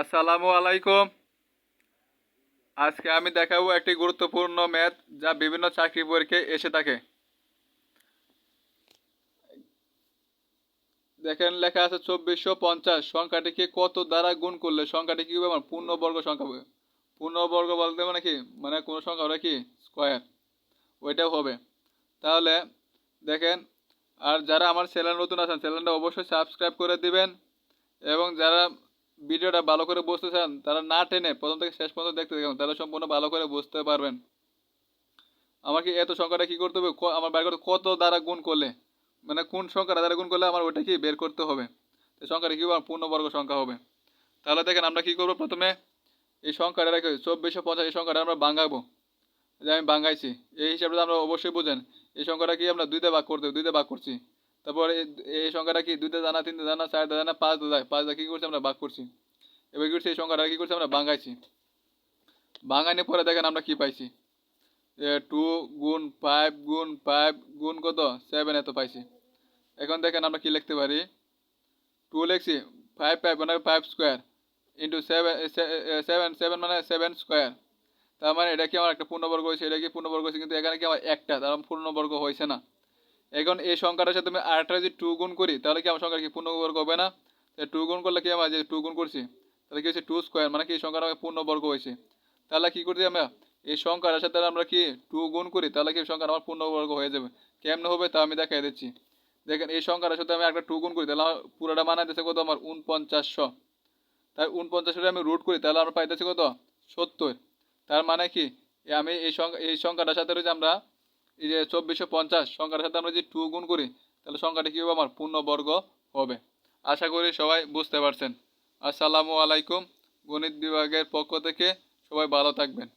আসসালামু আলাইকুম। আজকে আমি দেখাবো একটি গুরুত্বপূর্ণ ম্যাথ যা বিভিন্ন চাকরি পরীক্ষায় এসে থাকে। দেখেন, লেখা আছে চব্বিশশো পঞ্চাশ। সংখ্যাটিকে কত দ্বারা গুণ করলে? সংখ্যাটি কি হবে? পূর্ণবর্গ সংখ্যা হবে। পূর্ণবর্গ বলতে মানে কি? মানে কোনো সংখ্যা হবে কি? স্কোয়ার। ওইটাও হবে। তাহলে দেখেন, আর যারা আমার চ্যানেল নতুন আছেন, চ্যানেলটা অবশ্যই সাবস্ক্রাইব করে দিবেন এবং যারা ভিডিওটা ভালো করে বুঝতে চান, তারা না টেনে প্রথম থেকে শেষ পর্যন্ত দেখতে দেখুন তাহলে সম্পূর্ণ ভালো করে বুঝতে পারবেন। আমাকে এত সংখ্যাটা কী করতে হবে? আমার বের করতে কত দ্বারা গুণ করলে? মানে কোন সংখ্যাটা দ্বারা গুণ করলে আমার ওইটা কি বের করতে হবে? তো সংখ্যাটা কী? আমার পূর্ণবর্গ সংখ্যা হবে। তাহলে দেখেন আমরা কী করব? প্রথমে এই সংখ্যাটা রেখে চব্বিশশো পঞ্চাশ, এই সংখ্যাটা আমরা বাঙ্গাবো যে আমি বাঙ্গাইছি এই হিসাবে আমরা অবশ্যই বুঝেন। এই সংখ্যাটা কি আমরা দুইতে ভাগ করতে দুইতে ভাগ করছি। তারপর এই সংখ্যাটা কি? দুইটা জানা তিনটে জানা চারটে জানা পাঁচ যায় পাঁচ কী করছি আমরা? ভাগ করছি। এবার কি করছি? এই সংখ্যাটা কী করছি আমরা? বাঙ্গাইছি বাঙানি পরে দেখেন আমরা কি পাইছি? টু গুণ ফাইভ গুণ ফাইভ গুণ কত? সেভেন এত পাইছি। এখন দেখেন আমরা কি লিখতে পারি? টু লিখছি। ফাইভ ফাইভ মানে five square into seven seven seven মানে সেভেন স্কোয়ার তার মানে এটা কি আমার একটা পূর্ণবর্গ হয়েছে? এটা কি পূর্ণবর্গ হয়েছে? কিন্তু এখানে কি আমার একটা। তার মানে পূর্ণবর্গ হয়েছে না। এখন এই সংখ্যাটার সাথে আমি আরেকটা যদি টু গুণ করি, তাহলে কি আমার সংখ্যা কি পূর্ণবর্গ হবে না? টু গুণ করলে কি আমার যে টু গুণ করছি, তাহলে কি হচ্ছে টু স্কোয়ার মানে কি এই সংখ্যাটা পূর্ণবর্গ হয়েছে। তাহলে কি করছি আমরা? এই সংখ্যাটার সাথে আমরা কি টু গুণ করি, তাহলে কি সংখ্যাটা আমার পূর্ণবর্গ হয়ে যাবে। কেমনে হবে তা আমি দেখাই দিচ্ছি। দেখেন, এই সংখ্যাটার সাথে আমি একটা টু গুণ করি, তাহলে আমার পুরোটা মানাইতেছে কত? আমার উনপঞ্চাশশো তাই উনপঞ্চাশটা আমি রুট করি, তাহলে আমরা পাইতেছি কত? সত্তর। তার মানে কি আমি এই সংখ্যা, এই সংখ্যাটার সাথে রয়েছে আমরা এই যে চব্বিশশো পঞ্চাশ, সংখ্যাটার সাথে আমরা যদি টু গুণ করি, তাহলে সংখ্যাটি কী হবে? আমার পূর্ণবর্গ হবে। আশা করি সবাই বুঝতে পারছেন। আসসালামু আলাইকুম। গণিত বিভাগের পক্ষ থেকে সবাই ভালো থাকবেন।